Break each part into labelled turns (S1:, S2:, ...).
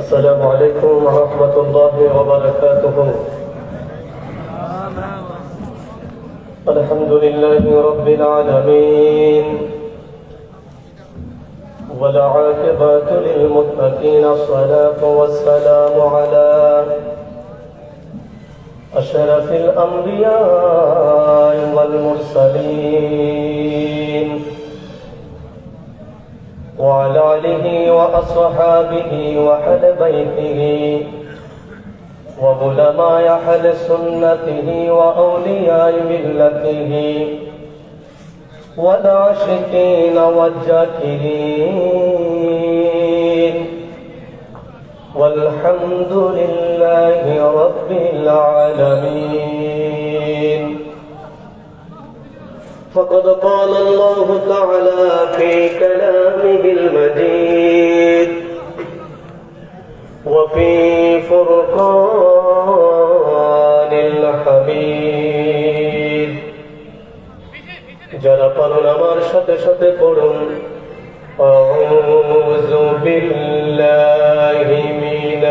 S1: السلام عليكم ورحمة الله وبركاته. الحمد لله رب العالمين والعاقبة للمتقين الصلاة والسلام على أشرف الأنبياء والمرسلين. وعلى آله وأصحابه وأهل بيته وعلماء أهل سنته وأولياء ملته والعاشقين والذاكرين. والحمد لله رب العالمين. فقد قال الله تعالى في كلامه المجيد وفي فرقان الحميد যারা পালন আমার সাথে সাথে পড়ুন أعوذ بالله من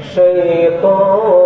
S1: الشيطان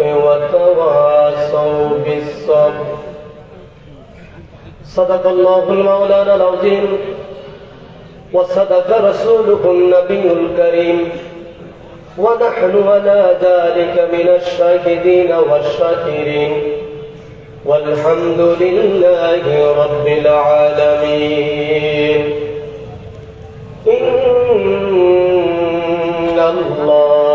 S1: وتواصوا بالصبر. صدق الله المولانا العظيم وصدق رسوله النبي الكريم. ونحن على ذلك من الشاهدين والشاكرين. والحمد لله رب العالمين. إن الله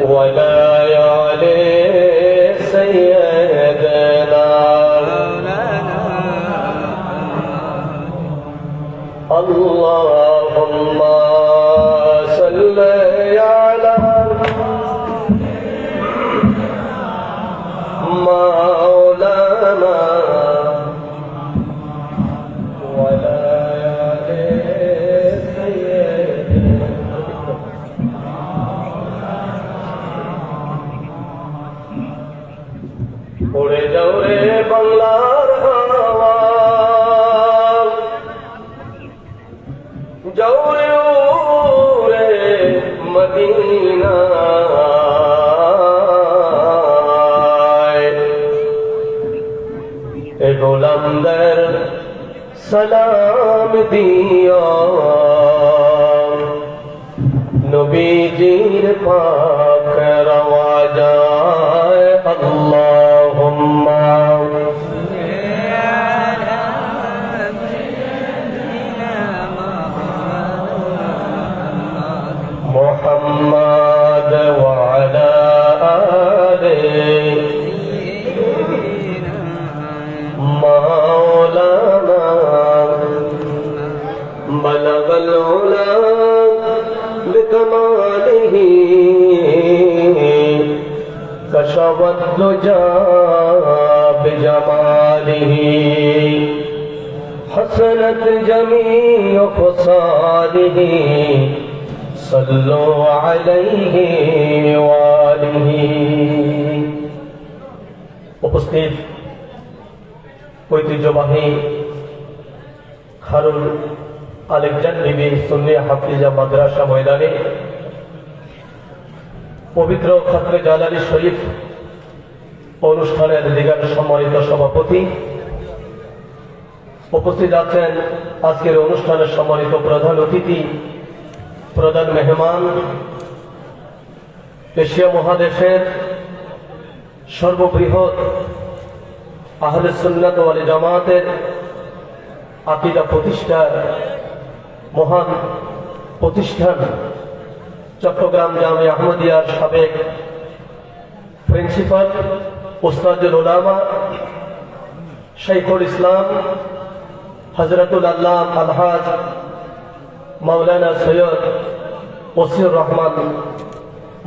S1: ولا يعلي سيدنا. اللهم সালাম দিয়া নবীজির পাক রওয়া যায় بلغ العلا بكماله كشف الدجى بجماله حسنت جميع خصاله صلوا عليه وآله উপস্থিত ঐতিহ্যবাহী খারুল মাদ্রাসা ময়দানে পবিত্র সম্মানিত উপস্থিত আজকের অনুষ্ঠানের সম্মানিত প্রধান অতিথি, প্রধান মেহমান, এশিয়া মহাদেশের সর্ববৃহৎ আহলে সুন্নাত জামাতের আকিদা প্রতিষ্ঠার মহান প্রতিষ্ঠান চট্টগ্রাম জামে আহমদিয়ার সাবেক প্রিন্সিপাল ওস্তাদুল ওলামা শাইখুল ইসলাম হজরতুল আল্লাহ আলহাজ মাওলানা সৈয়দ ওসির রহমান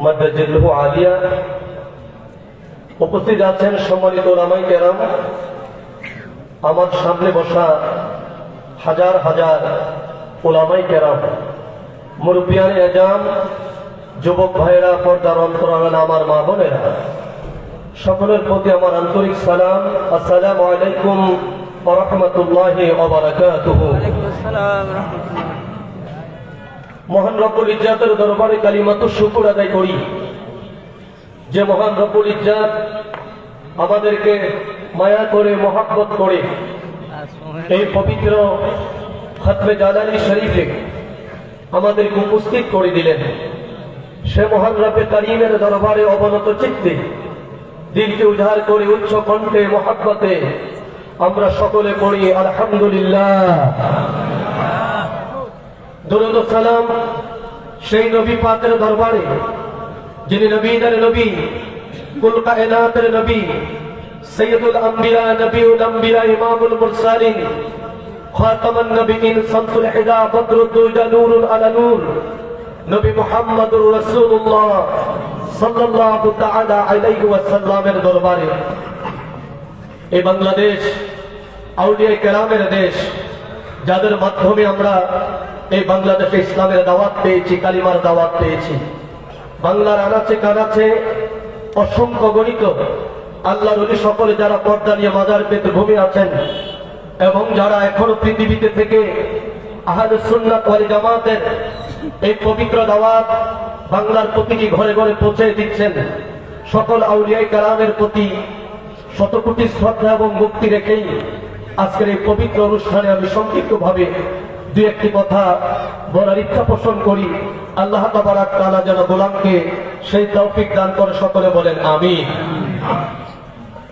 S1: মদ্দাজিল্লু আলিয়া উপস্থিত আছেন সম্মানিত ওলামাই কেরাম। আমার সামনে বসা হাজার হাজার ওলামাই কেরাম, মুরব্বিয়ান এজাম, যুবক ভাইয়েরা পর্দার অন্তরালেন আমার মা বোনেরা, সকলের প্রতি আমার আন্তরিক সালাম, আসসালামু আলাইকুম মহান রব্বুল ইজ্জাতের দরবারে কালিমাত শুকুর আদায় করি। যে মহান রব্বুল ইজ্জাত আমাদেরকে মায়া করে, মহাব্বত করে, এই পবিত্র খতমে জালালি শরীফে আমাদেরকে উপস্থিত করে দিলেন। সে মহান কারিমের দরবারে অবনত চিত্তে দিলকে উদ্ধার করে উচ্চ কণ্ঠে মহাব্বতে আমরা সকলে পড়ি, আলহামদুলিল্লাহ। দরুদ সালাম সেই নবী পাকের দরবারে, যিনি নবীদের নবী, কুল কায়নাতের নবী, সৈয়দুল আম্বিয়া, নবীউল আম্বিরা ইমামুল মুরসালিন খাতামান নবীন শামসুল হিদা বদরুদ্দুজা নূরুল আলা নূর নবী মুহাম্মদুর রাসূলুল্লাহ সাল্লাল্লাহু তাআলা আলাইহি ওয়াসাল্লামের দরবারে। এই বাংলাদেশ, আউলিয়া কেরামের দেশ, যাদের মাধ্যমে আমরা এই বাংলাদেশে ইসলামের দাওয়াত পেয়েছি, কালিমার দাওয়াত পেয়েছি। বাংলার আনাচে কানাচে অসংখ্য গণিত, আল্লাহর সকলে যারা পর্দা নিয়ে মাজার পেতে ভূমি আছেন এবং যারা এখনও পৃথিবীতে থেকে আহাদ সুন্নাত জামাতের এই পবিত্র দাওয়াত বাংলার প্রতিটি ঘরে ঘরে পৌঁছে দিচ্ছেন, সকল আউলিয়াই কালামের প্রতি শতকোটি শ্রদ্ধা এবং মুক্তি রেখেই আজকের এই পবিত্র অনুষ্ঠানে আমি সংক্ষিপ্তভাবে দু একটি কথা বলার ইচ্ছা পোষণ করি। আল্লাহ তাবারাক তাআলা যেন গোলামকে সেই তৌফিক দান করে সকলে বলেন আমি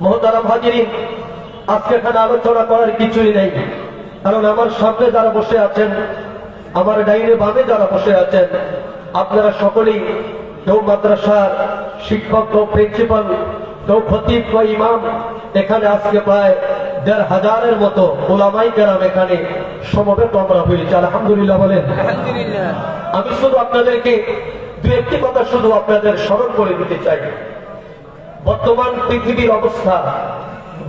S1: মহতারাম হাজিরিন আজকে এখানে আলোচনা করার কিছুই নেই। কারণ আমার সামনে যারা বসে আছেন আমার ডাইনে বামে যারা বসে আছেন আপনারা সকলেই কেউ মাদ্রাসার শিক্ষক কেউ প্রিন্সিপাল কেউ খতিব কেউ ইমাম এখানে আজকে প্রায় দেড় হাজারের মতো ওলামাই কেরাম এখানে সমবেত আমরা হয়েছি। আলহামদুলিল্লাহ বলেন। আমি শুধু আপনাদেরকে দু একটি কথা শুধু আপনাদের স্মরণ করে দিতে চাই। বর্তমান পৃথিবীর অবস্থা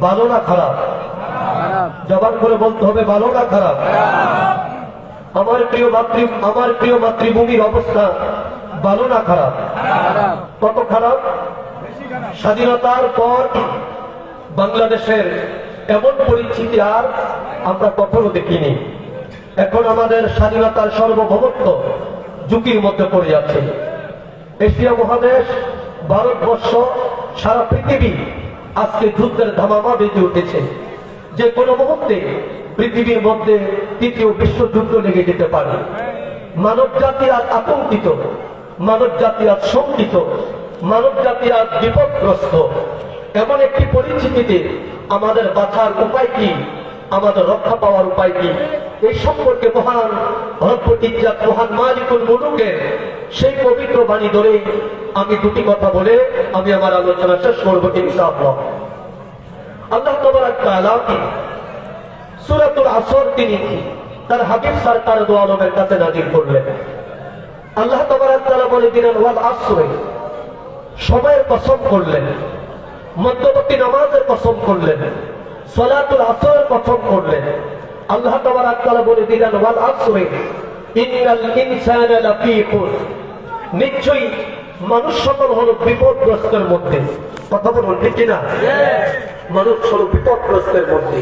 S1: ভালো না খারাপ? জবান করে বলতে হবে ভালো না খারাপ? আমার প্রিয় মাতৃ, আমার প্রিয় মাতৃভূমির অবস্থা ভালো না খারাপ
S2: খারাপ?
S1: কত খারাপ? স্বাধীনতার পর বাংলাদেশের এমন পরিস্থিতি আর আমরা কখনো দেখিনি। এখন আমাদের স্বাধীনতার সর্বভৌমত্ব ঝুঁকির মধ্যে পড়ে যাচ্ছে। এশিয়া মহাদেশ, ভারতবর্ষ, সারা পৃথিবী আজকে যুদ্ধের ধামামা বেজে উঠেছে। যে কোনো মুহূর্তে পৃথিবীর মধ্যে তৃতীয় বিশ্বযুদ্ধ লেগে যেতে পারে। মানব জাতি আজ আতঙ্কিত মানব জাতি আজ শঙ্কিত মানব জাতি আজ বিপদগ্রস্ত। এমন একটি পরিস্থিতিতে আমাদের বাঁচার উপায় কি? আমাদের রক্ষা পাওয়ার উপায় কি? এই সম্পর্কে মহান রব্বতিজাত মহান মালিকুল মুলুকের সেই পবিত্র বাণী ধরে আমি দুটি কথা বলে আমি আমার আলোচনা শেষ করব ইনশাআল্লাহ। আল্লাহ তাবারাক তাআলা সূরাতুল আসর তিনি তার হাবিব সরকার দু আলমের কাছে নাজির করলেন। আল্লাহ তাবারাক তাআলা বলে দিলেন, ওয়াল আসরে সময়ের কসম করলেন, মধ্যবর্তী নামাজের কসম করলেন। সলাতুল আসরের কসম করলেন। আল্লাহ তাবারাক তাআলা বলে দিলেন ওয়াল আসরে ইন্নাল ইনসানা লাফি খুসর নিশ্চয়ই মানুষ সকল হলো বিপদগ্রস্তের মধ্যে। কথা বলুন ঠিক কিনা? মানুষ হলো বিপদগ্রস্তের মধ্যে।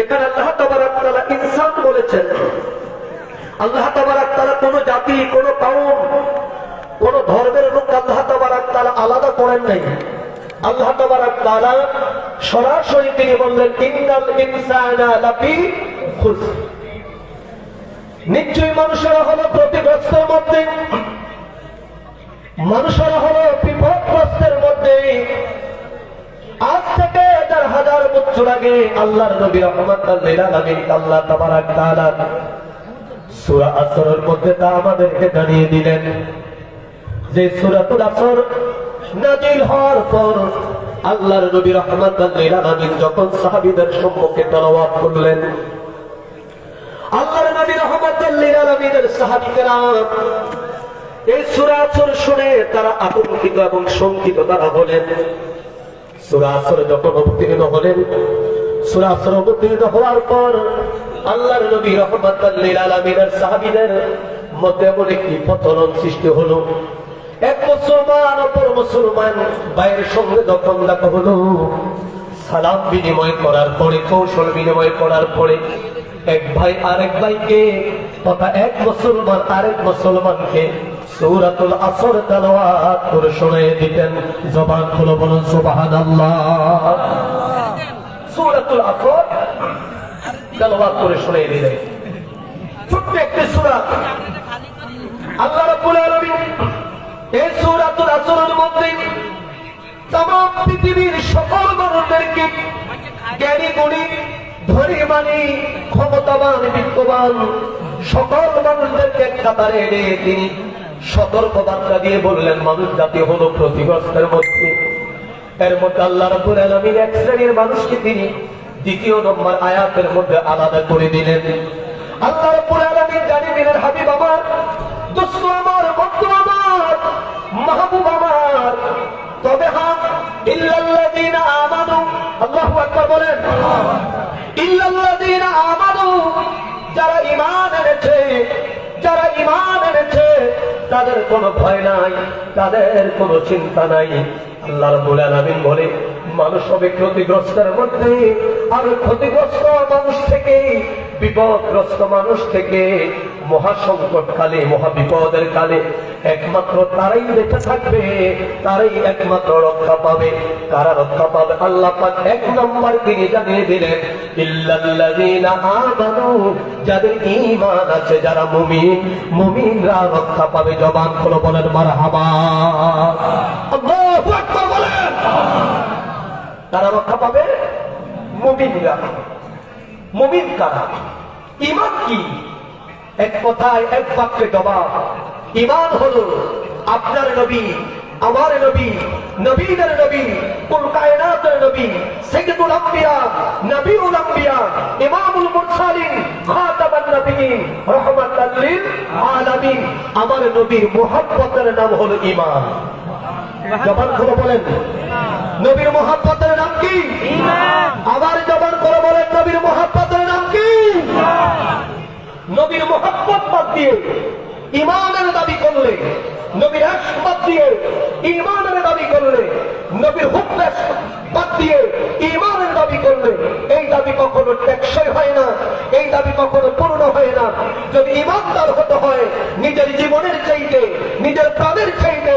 S1: এখানে আল্লাহ তাবারাক তাআলা ইনসান বলেছেন। আল্লাহ তাবারাক তাআলা কোন জাতি কোন কাউম কোন ধর্মের লোক আল্লাহ তাবারাক তাআলা আলাদা করেন নাই। আল্লাহ তাআলা সরাসরি তিনি বললেন, ইন্নাল ইনসানা লাফি খুসর। নিশ্চয়ই মানুষেরা হলো ক্ষতিগ্রস্তের মধ্যে। মানুষেরা হলো বিপদগ্রস্তের মধ্যে। আজ থেকে চার হাজার বছর আগে আল্লাহর নবী রহমত আল্লাহ তাবারাক তাআলা সূরা আসরের মধ্যে তা আমাদেরকে জানিয়ে দিলেন যে সূরাতুল আসর নাজিল হওয়ার পর আল্লাহর নবী রহমত আলামিন যখন সাহাবীদের সম্মুখে তেলাওয়াত করলেন, আল্লাহর নবী রহমত আলামিনের সাহাবীরা এই সূরা শুনে তারা আতঙ্কিত এবং শঙ্কিত, তারা হলেন সূরা যখন অবতীর্ণ হলেন, সূরা অবতীর্ণ হওয়ার পর আল্লাহর নবী রহমাতাল লিল আলামিনের সাহাবীদের মধ্যে এমন একটি পতন সৃষ্টি হলো। এক মুসলমান, অপর মুসলমান ভাইয়ের সঙ্গে যখন দেখা হলো, সালাম বিনিময় করার পরে, কৌশল বিনিময় করার পরে, এক ভাই আরেক ভাইকে, তথা এক মুসলমান আরেক মুসলমানকে সূরাতুল আসর তেলাওয়াত করে শুনিয়ে দিতেন। জবান খুলে বলুন, সুবহানাল্লাহ। সূরাতুল আসর তেলাওয়াত করে শুনিয়ে দিলেন। ছোট্ট একটি সূরা। আল্লাহ রাব্বুল আলামিন তিনি সতর্ক বার্তা দিয়ে বললেন, মানুষ জাতি হলো ক্ষতিগ্রস্তের মধ্যে। এর মধ্যে আল্লাহ এক শ্রেণির মানুষকে তিনি দ্বিতীয় নম্বর আয়াতের মধ্যে আলাদা করে দিলেন। আল্লাহ রাব্বুল আলামিন জানিয়ে দিলেন হাবিব আমার মাহবুব আমার। তবে হ্যাঁ ইল্লাল্লাযীনা আমানু। আল্লাহু আকবার বলেন। ইল্লাল্লাযীনা আমানু, যারা ঈমান এনেছে, যারা ঈমান এনেছে, তাদের কোনো ভয় নাই, তাদের কোনো চিন্তা নাই। আল্লাহ রাব্বুল আলামিন বলে মানুষ হবে ক্ষতিগ্রস্তের মধ্যে। আর ক্ষতিগ্রস্ত মানুষ থেকে, বিপদগ্রস্ত মানুষ থেকে মহাসংকট কালে মহাবিপদের কালে একমাত্র তারাই বেঁচে থাকবে, তারাই একমাত্র রক্ষা পাবে। কারা রক্ষা পাবে? আল্লাহ পাক এক নম্বর তিনি জানিয়ে দিলেন যাদের ঈমান আছে, যারা মুমিন, মুমিনরা রক্ষা পাবে। জবান খুলে বলেন, মারহাবা। বলেন তারা রক্ষা পাবে? কারা? ইমান কি? এক কথায়, এক ইমান হলো আপনার নবী, আমার নবী, নবীদের নবী নবী, সাইয়্যিদুল আম্বিয়া, নবীউল আম্বিয়া, ইমামুল মুরসালিন, খাতামান নবীন, রাহমাতাল লিল আলামিন। আমার নবীর মুহাব্বতের নাম হলো ঈমান। জবান বলেন। নবীর মুহাব্বতের নাম কি? আবার জবান করে বলেন, নবীর মুহাব্বতের নাম কি? নবীর মোহাম্মত বাদ দিয়ে ইমানের দাবি করলে, নবীর বাদ দিয়ে ইমানের দাবি করলে, নবীর হুকমেশ বাদ দিয়ে ইমানের দাবি করলে, এই দাবি কখনো টেকসই হয় না, এই দাবি কখনো পূর্ণ হয় না। যদি ইমানদার হতে হয়, নিজের জীবনের চাইতে, নিজের প্রাণের চাইতে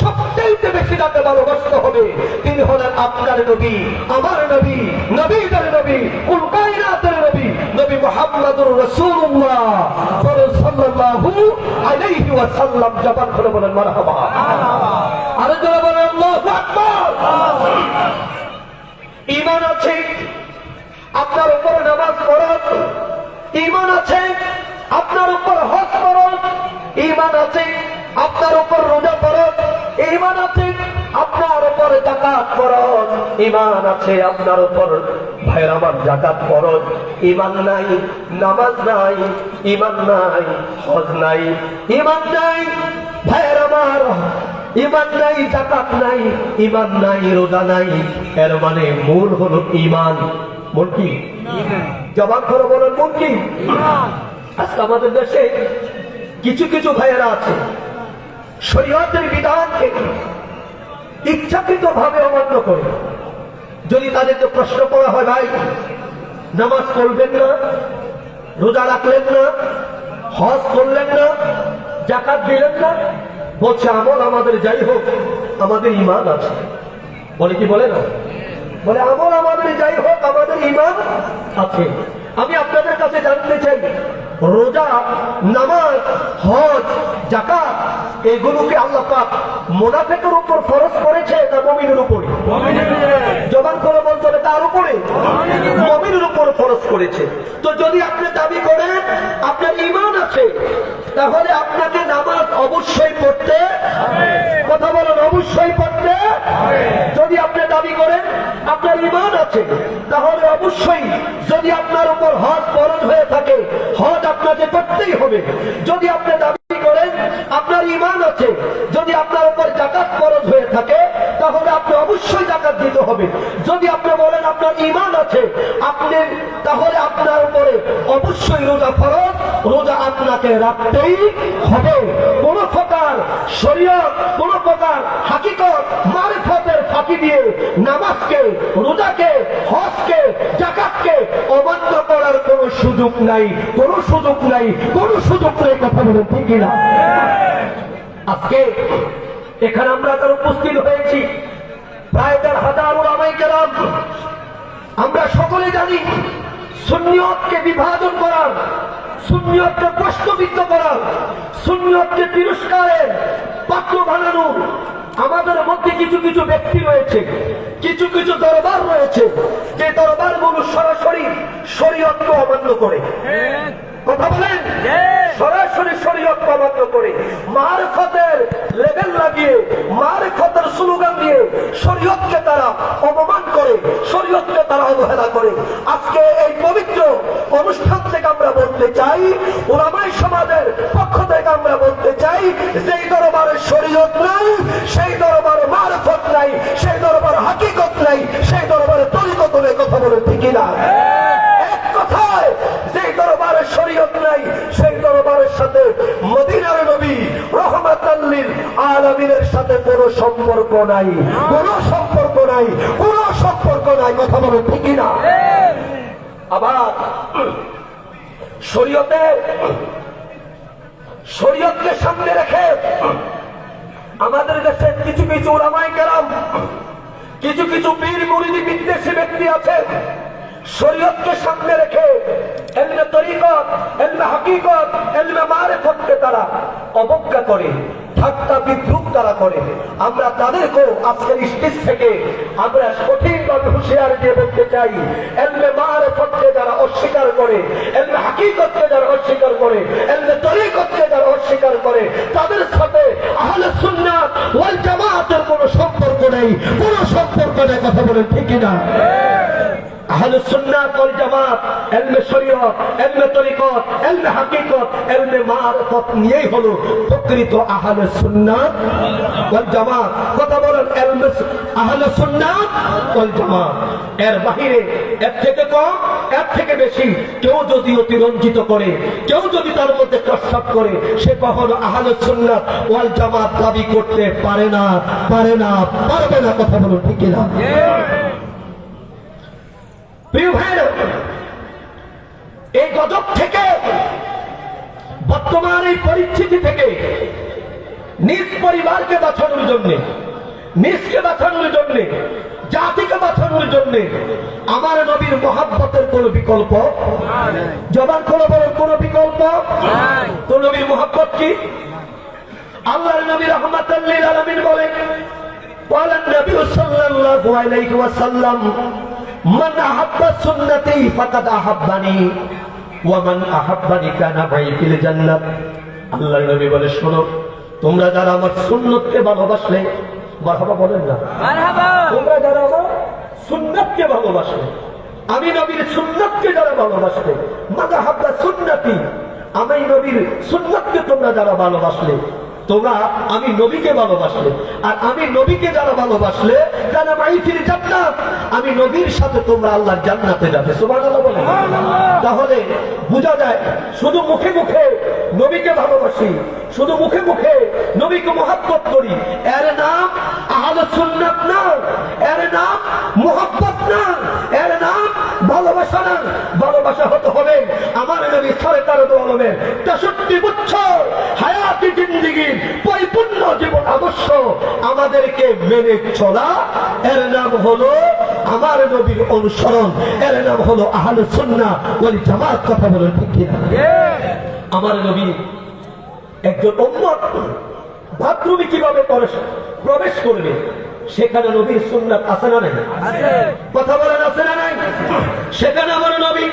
S1: সবচাইতে বেশি তাকে ভালোবাসতে হবে, তিনি হলেন আপনার নবী, আমার নবী, নবীদের নবী, কুল কায়নাতের নবী নবী মুহাম্মদুর আকবার। ঈমান আছে, আপনার উপর আছে আছে রোজা ফরজ ঈমান আছে আপনার উপর জাকাত ফরজ। ইমান আছে আপনার উপর। ভাইয়ের আমার জাকাত ফরজ। ইমান নাই নামাজ নাই ঈমান নাই হজ নাই ঈমান নাই ভাইয়ের আমার ইমান নাই জাকাত নাই ইমান নাই রোজা নাই। এর মানে মূল হলো ইমান। মূল কি? জবাব করে বলেন মূল কি? আজকে আমাদের দেশে কিছু কিছু ভাইয়েরা আছে। শরীয়তের বিধানকে ইচ্ছাকৃত ভাবে অমান্য করে। যদি তাদেরকে প্রশ্ন করা হয়, ভাই, নামাজ পড়বেন না, রোজা রাখলেন না, হজ করলেন না জাকাত দিলেন না, বলছে, আমল আমাদের যাই হোক, আমাদের ইমান আছে। বলে কি, বলে না? বলে, আমল আমাদের যাই হোক, আমাদের ইমান আছে। আমি আপনাদের কাছে জানতে চাই রোজা, নামাজ, হজ জাকাত এগুলোকে আল্লাহ পাক মোনাফেকের উপর ফরজ করেছে না মমিনের উপরে? জবান করে বলতে হবে তার উপরে। মমিনের উপর ফরজ করেছে। তো যদি আপনি দাবি করেন, আপনার ইমান আছে, তাহলে আপনাকে নামাজ অবশ্যই পড়তে কথা বলেন, অবশ্যই পড়তে যদি আপনি দাবি করেন, আপনার ইমান আছে, তাহলে অবশ্যই যদি আপনার উপর হজ ফরজ হয়ে থাকে, হজ আপনাকে করতেই হবে। যদি আপনি দাবি করেন, আপনার ইমান আছে, যদি আপনার উপর জাকাত ফরজ হয়ে থাকে, তাহলে আপনি অবশ্যই জাকাত দিতে হবে। যদি আপনি বলেন আপনার ইমান আছে, আপনি তাহলে আপনার উপরে অবশ্যই রোজা ফরজ, রোজা আপনাকে রাখতেই হবে। কোন প্রকার শরীয়ত, কোন প্রকার হাকিকত, মারিফতের ফাঁকি দিয়ে নামাজকে, রোজাকে, হজকে, জাকাতকে অমান্য করার কোন সুযোগ নাই, কোন সুযোগ নাই, কোন সুযোগ নেই, কথা বলেন, ঠিক না আজকে এখানে আমরা তার উপস্থিত হয়েছি। প্রায় দেড় হাজার ওলামাই কেরাম, আমরা সকলে জানি সুন্নিয়তকে বিভাজন করার সুন্নিয়তকে প্রশ্নবিদ্ধ করার সুন্নিয়তকে তিরস্কারের পাত্র বানানো আমাদের মধ্যে কিছু কিছু ব্যক্তি রয়েছে, কিছু কিছু দরবার রয়েছে, যে দরবারগুলো সরাসরি শরীয়তকে অমান্য করে। কথা বলেন সরাসরি শরীয়ত অমান্য করে। মারফতের লেভেল লাগিয়ে মারফতের স্লোগান দিয়ে শরীয়তকে তারা অপমান করে শরীয়তকে তারা অবহেলা করে। আজকে এই পবিত্র অনুষ্ঠান থেকে আমরা বলতে চাই ওলামাই সমাজের পক্ষ থেকে আমরা বলতে চাই যেই দরবারে শরীয়ত নাই সেই দরবারে মারফত নাই সেই দরবারে হাকিকত নাই সেই দরবারে তরিকত নেই কথা বলে ঠিকই না এক কথায় যে দরবারে শরীয়ত নাই, সেই দরবারের সাথে মদিনার নবী রহমাতাল্লিল আলমিনের সাথে কোনো সম্পর্ক নাই। কোনো সম্পর্ক নাই, কোনো সম্পর্ক নাই, কথা বলে ঠিকই না আবার শরীয়তে শরীয়তকে সামনে রেখে আমাদের দেশে কিছু কিছু ওলামাই কেরাম, কিছু কিছু বীর মুরিদি বিদ্বেষী ব্যক্তি আছে শরীয়তকে সামনে রেখে এলমে তরিকত, এলমে হাকিকত, এলমে মারেফতকে তারা অবজ্ঞা করে, ঠাট্টা বিদ্রুপ তারা করে। আমরা তাদেরকেও আজকের স্টেজ থেকে আমরা হুঁশিয়ার দিয়ে বলতে চাই, এলমে মারেফতকে যারা অস্বীকার করে, এলমে হাকিকতকে যারা অস্বীকার করে, এলমে তরিকতকে যারা অস্বীকার করে, তাদের সাথে আহলে সুন্নাত ওয়াল জামাতের কোনো সম্পর্ক নেই, কোনো সম্পর্ক নেই, কথা বলেন ঠিক না আহলে সুন্নাত ওয়াল জামাত ইলমে শরীয়ত ইলমে তরিকত ইলমে হাকিকত ইলমে মারিফত নিয়েই হলো প্রকৃত আহলে সুন্নাত ওয়াল জামাত। কথা বলেন ইলমে আহলে সুন্নাত ওয়াল জামাত। এর বাহিরে, এর থেকে কম, এর থেকে বেশি কেউ যদি অতিরঞ্জিত করে, কেউ যদি তার মধ্যে প্রস্তাব করে, সে কখনো আহলে সুন্নাত ওয়াল জামাত দাবি করতে পারে না পারে না, পারবে না। কথা বলুন, ঠিক না প্রিয় এই গজব থেকে, বর্তমান এই পরিস্থিতি থেকে নিজ পরিবারকে বাঁচানোর জন্যে, নিজকে বাঁচানোর জন্যে, জাতিকে বাঁচানোর জন্য আমার নবীর মহাব্বতের কোন বিকল্প? জবার কোন বড় কোন বিকল্প? তো নবীর মহাব্বত কি? আল্লাহ নবী রহমাতুল্লিল আলমিন বলেন বলেন নবী সাল্লাহ আলাইহি ওয়াসাল্লাম মান আহাব্বা সুন্নতি ফাকাদ আহাব্বানি ওয়া মান আহাব্বানি কানা ভাই ফিল জান্নাত। আল্লাহর নবী বলে শোনো তোমরা যারা আমার সুন্নতকে ভালোবাসলে মারহাবা বলেন না। তোমরা যারা আমার সুন্নতকে ভালোবাসলে আমি নবীর সুন্নতকে যারা ভালোবাসলে মাদা হাব্বা সুন্নতি আমি নবীর সুন্নতকে তোমরা যারা ভালোবাসলে তোমরা আমি নবীকে ভালোবাসলে। আর আমি নবীকে যারা ভালোবাসলে যারা মাইফির জান্নাত আমি নবীর সাথে তোমরা আল্লাহর জান্নাতে যাবে। সুবহানাল্লাহ বলে তাহলে বোঝা যায় শুধু মুখে মুখে নবীকে ভালোবাসি। শুধু মুখে মুখে নবীকে মহাব্বত করি। এর নাম আহলে সুন্নাত না। এর নাম মহাব্বত না। এর নাম ভালোবাসা না। ভালোবাসা হতে হবে আমার নবী সাড়ে তেরো দলের তেষট্টি বুচ্ছ হায়াতি জিন্দিগির পরিপূর্ণ জীবন আদর্শ আমাদেরকে মেনে চলা। এর নাম হলো আমার নবীর অনুসরণ। এর নাম হলো আহলে সুন্না ওই জামাত, কথা বলেন ঠিক কিনা? আমার নবী একজন উম্মত। বাথরুমে কীভাবে প্রবেশ- প্রবেশ করবে? সেখানে নবীর সুন্নাত আছে না নাই? কথা বলেন, আছে না নাই? সেখানে আমার নবী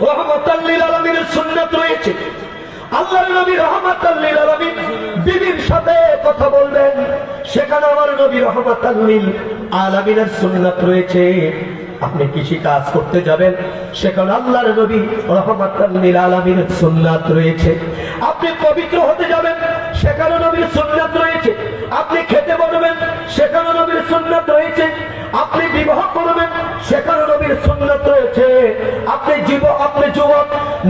S1: রহমতাল্লিল আলমীর সুন্নাত রয়েছে। আল্লাহর নবী রহমতাল্লিল আলমী বিবির সাথে কথা বলবেন। সেখানে আমার নবী রহমতাল্লিল আলমিনের সুন্নাত রয়েছে। আপনি কৃষি কাজ করতে যাবেন সেখানে আল্লাহর নবী রহমতাল্লিল আলমীর সুন্নাত রয়েছে। আপনি পবিত্র হতে যাবেন সেখানে নবীর সুন্নাত রয়েছে। আপনি খেতে বসবেন সেখানে নবীর সুন্নাত রয়েছে। আপনি বিবাহ করবেন সেখানে নবীর সুন্নাত রয়েছে। আপনি জীব আপনি যুবক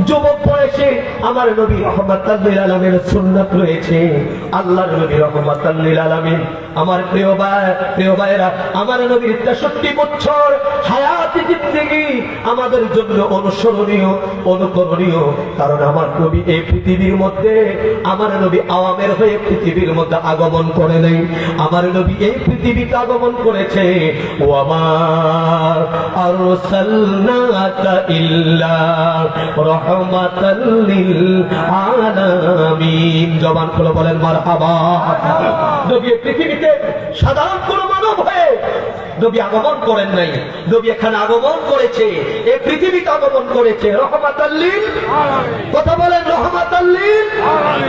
S1: যুবক বয়সে আমার নবী রহমত আলমের সুন্নাত রয়েছে। আল্লাহর নবী রহমত আলমিন আমার প্রিয় ভাই, প্রিয় ভাইরা আমার নবীর তেষট্টি বছর হায়াতি জিন্দিগি আমাদের জন্য অনুসরণীয়, অনুকরণীয়। কারণ আমার নবী এই পৃথিবীর মধ্যে, আমার নবী আওয়ামের হয়ে পৃথিবীর মধ্যে আগমন করে নেই। আমার নবী এই পৃথিবীতে আগমন করেছে। আরসালনাকা ইল্লা রাহমাতাল লিল আলামিন জবান খুলে বলেন মারহাবা। নবী পৃথিবীতে সাধারণ কোন মানব নবী আগমন করেন নাই। নবী এখানে আগমন করেছে। এই পৃথিবীতে আগমন করেছে। রহমাতাল্লিল। কথা বলেন, রহমাতাল্লিল।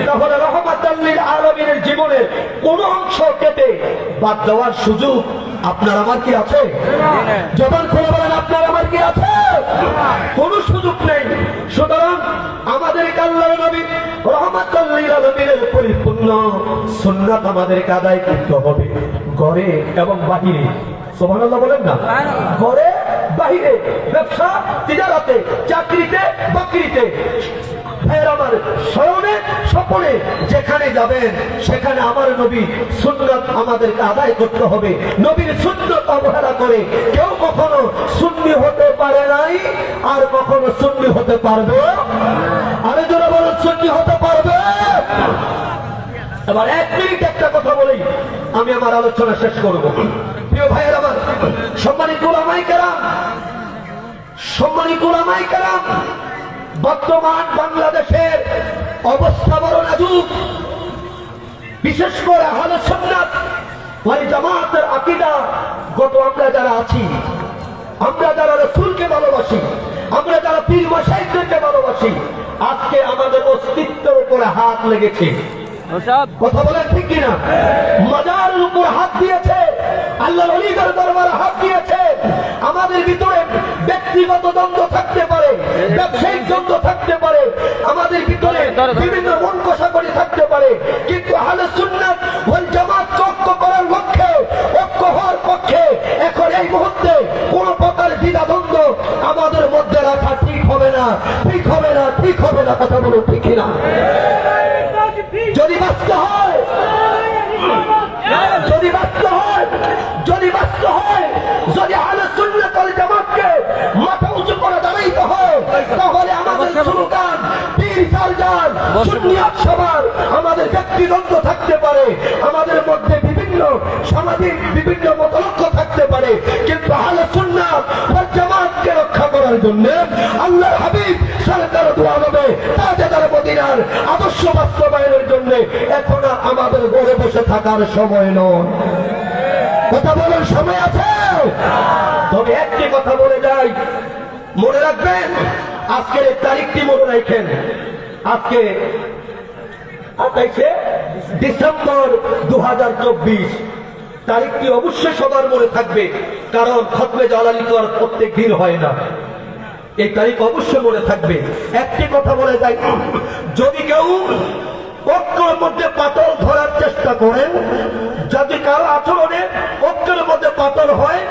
S1: তাহলে রহমাতাল্লিল আলমিনের জীবনের কোন অংশ কেটে বাদ দেওয়ার সুযোগ আপনার আমার কি আছে? জবান খুলে বলেন, আপনার আমার কি আছে? কোন সুযোগ নেই। সুতরাং আমাদের আল্লাহ নবী রহমাতাল্লিল আলমিনের পরিপূর্ণ সুন্নাত আমাদেরকে আদায় করতে হবে। ঘরে এবং বাহিরে। সোমানাল্লাহ বলেন না? ঘরে বাহিরে ব্যবসা তিজারাতে চাকরিতে বাকরিতে। ভাইয়ের আমার স্মরণে স্বপনে যেখানে যাবেন সেখানে আমার নবী সুন্নত আমাদেরকে আদায় করতে হবে। নবীর সুন্নত অবহেলা করে কেউ কখনো সুন্নি হতে পারে নাই আর কখনো সুন্নি হতে পারবে আরে যারা বলেন সুন্নি হতে পারবে? এবার এক মিনিট একটা কথা বলি আমি আমার আলোচনা শেষ করব। প্রিয় ভাইয়ের আমার সম্মানিত ওলামাই কেরাম, সম্মানিত ওলামাই কেরাম, বর্তমান বাংলাদেশের অবস্থা বড় নাজুক। বিশেষ করে আহলে সুন্নাত ওয়াল জামাতের আকীদা। গত আমরা যারা আছি, আমরা যারা রসুলকে ভালোবাসি, আমরা যারা পীর মশাইদেরকে ভালোবাসি, আজকে আমাদের অস্তিত্বের উপরে হাত লেগেছে। কথা বলেন ঠিক কিনা? মাজারের উপর হাত দিয়েছে আল্লাহ অলিগার দরবারে হাত দিয়েছে। আমাদের ভিতরে ব্যক্তিগত দ্বন্দ্ব থাকতে পারে ব্যবসায়িক দ্বন্দ্ব থাকতে পারে আমাদের ভিতরে বিভিন্ন মন কষাকষি থাকতে পারে। কিন্তু আহলে সুন্নাত ওয়াল জামাত ঐক্য করার লক্ষ্যে ঐক্য হওয়ার পক্ষে এখন এই মুহূর্তে কোন প্রকার দ্বিধা দ্বন্দ্ব আমাদের মধ্যে রাখা ঠিক হবে না ঠিক হবে না ঠিক হবে না কথা বলুন ঠিক কিনা? যদি বাঁচতে হয় যদি হয় যদি হয় যদি আলো শূন্য করে জামাতকে মাথা উঁচু করে দাঁড়াইতে হয় তাহলে আমাদের সুলতান পীর সালজান সুন্নিয়াত সবার আমাদের ব্যক্তিদ্বন্দ্ব থাকতে পারে আমাদের মধ্যে বিভিন্ন সামাজিক বিভিন্ন মতলক্ষ্য থাকতে পারে কিন্তু আলো সুন্নাত ওয়াল রক্ষা করার জন্য আল্লাহর হাবিব সরকার দোয়া হবে। তাজেদার মদিনার আদর্শ বাস্তবায়নের জন্য এখন আর আমাদের ঘরে বসে থাকার সময় নয়। কথা বলার সময় আছে? তবে একটি কথা বলে যাই। মনে রাখবেন, আজকের তারিখটি মনে রাখেন। আজকে আঠাইশে ডিসেম্বর দু হাজার চব্বিশ। তারিখটি অবশ্যই সবার মনে থাকবে, কারণ খতমে জালালি তো আর প্রত্যেক দিন হয় না। এই তারিখ অবশ্যই মনে থাকবে। একটি কথা বলে যাই, যদি কেউ মধ্যে পাতল ধরার চেষ্টা করেন যদি কারও আচরণে ঐক্যের মধ্যে পাতল হয়,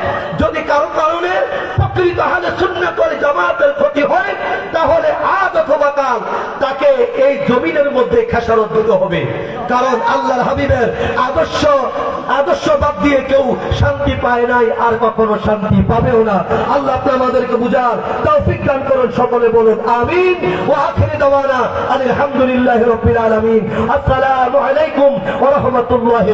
S1: যদি কারও কারণে প্রকৃত হালে শূন্য করে জামাতের ক্ষতি হয়, তাহলে আজ অথবা কাল তাকে এই জমিনের মধ্যে খেসারত দিতে হবে। কারণ আল্লাহর হাবিবের আদর্শ আদর্শ বাদ দিয়ে কেউ শান্তি পায় নাই, আর কখনো শান্তি পাবেও না। আল্লাহ আপনি আমাদেরকে বুঝার তৌফিক দান করুন, সকলে বলুন, আমিন। ও আখিরি দাওয়ানা আলহামদুলিল্লাহি রাব্বিল আলামিন। আসসালামু আলাইকুম ওয়া রাহমাতুল্লাহি